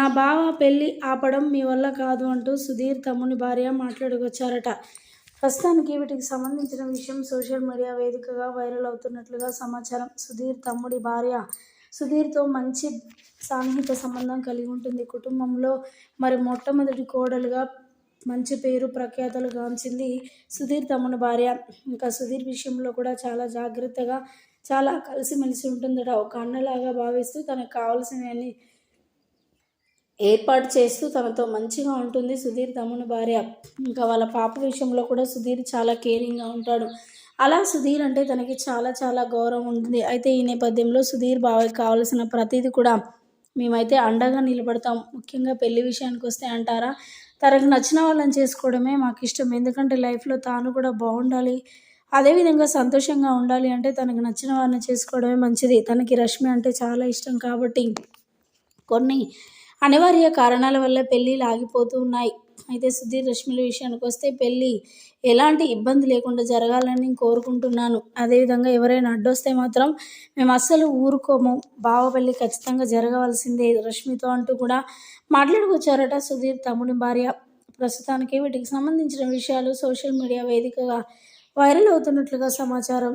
నా బావ పెళ్ళి ఆపడం మీ వల్ల కాదు అంటూ సుధీర్ తమ్ముని భార్య మాట్లాడుకొచ్చారట. ప్రస్తుతానికి వీటికి సంబంధించిన విషయం సోషల్ మీడియా వేదికగా వైరల్ అవుతున్నట్లుగా సమాచారం సుధీర్ తమ్ముడి భార్య. సుధీర్తో మంచి సాన్నిహిత సంబంధం కలిగి ఉంటుంది. కుటుంబంలో మరి మొట్టమొదటి కోడలుగా మంచి పేరు ప్రఖ్యాతలు గాంచింది సుధీర్ తమ్ముని భార్య. ఇంకా సుధీర్ విషయంలో కూడా చాలా జాగ్రత్తగా చాలా కలిసిమెలిసి ఉంటుందట. ఒక అన్నలాగా భావిస్తూ తనకు కావాల్సినవన్నీ ఏర్పాటు చేస్తూ తనతో మంచిగా ఉంటుంది సుధీర్ తమ్ముని భార్య. ఇంకా వాళ్ళ పాప విషయంలో కూడా సుధీర్ చాలా కేరింగ్గా ఉంటాడు. అలా సుధీర్ అంటే తనకి చాలా చాలా గౌరవం ఉంటుంది. అయితే ఈ నేపథ్యంలో సుధీర్ బావకి కావాల్సిన ప్రతిదీ కూడా మేమైతే అండగా నిలబడతాం. ముఖ్యంగా పెళ్ళి విషయానికి వస్తే అంటారా? తనకు నచ్చిన వాళ్ళని చేసుకోవడమే మాకు ఇష్టం. ఎందుకంటే లైఫ్లో తాను కూడా బాగుండాలి. అదేవిధంగా సంతోషంగా ఉండాలి అంటే తనకు నచ్చిన వారిని చేసుకోవడమే మంచిది. తనకి రష్మి అంటే చాలా ఇష్టం కాబట్టి కొన్ని అనివార్య కారణాల వల్ల పెళ్ళిళ్ళు ఆగిపోతూ ఉన్నాయి. అయితే సుధీర్ రష్మిల విషయానికి వస్తే పెళ్ళి ఎలాంటి ఇబ్బంది లేకుండా జరగాలని కోరుకుంటున్నాను. అదేవిధంగా ఎవరైనా అడ్డొస్తే మాత్రం మేము అస్సలు ఊరుకోము. బావ పెళ్ళి ఖచ్చితంగా జరగవలసిందే రష్మితో అంటూ కూడా మాట్లాడుకొచ్చారట సుధీర్ తమ్ముడి భార్య. ప్రస్తుతానికి వీటికి సంబంధించిన విషయాలు సోషల్ మీడియా వేదికగా వైరల్ అవుతున్నట్లుగా సమాచారం.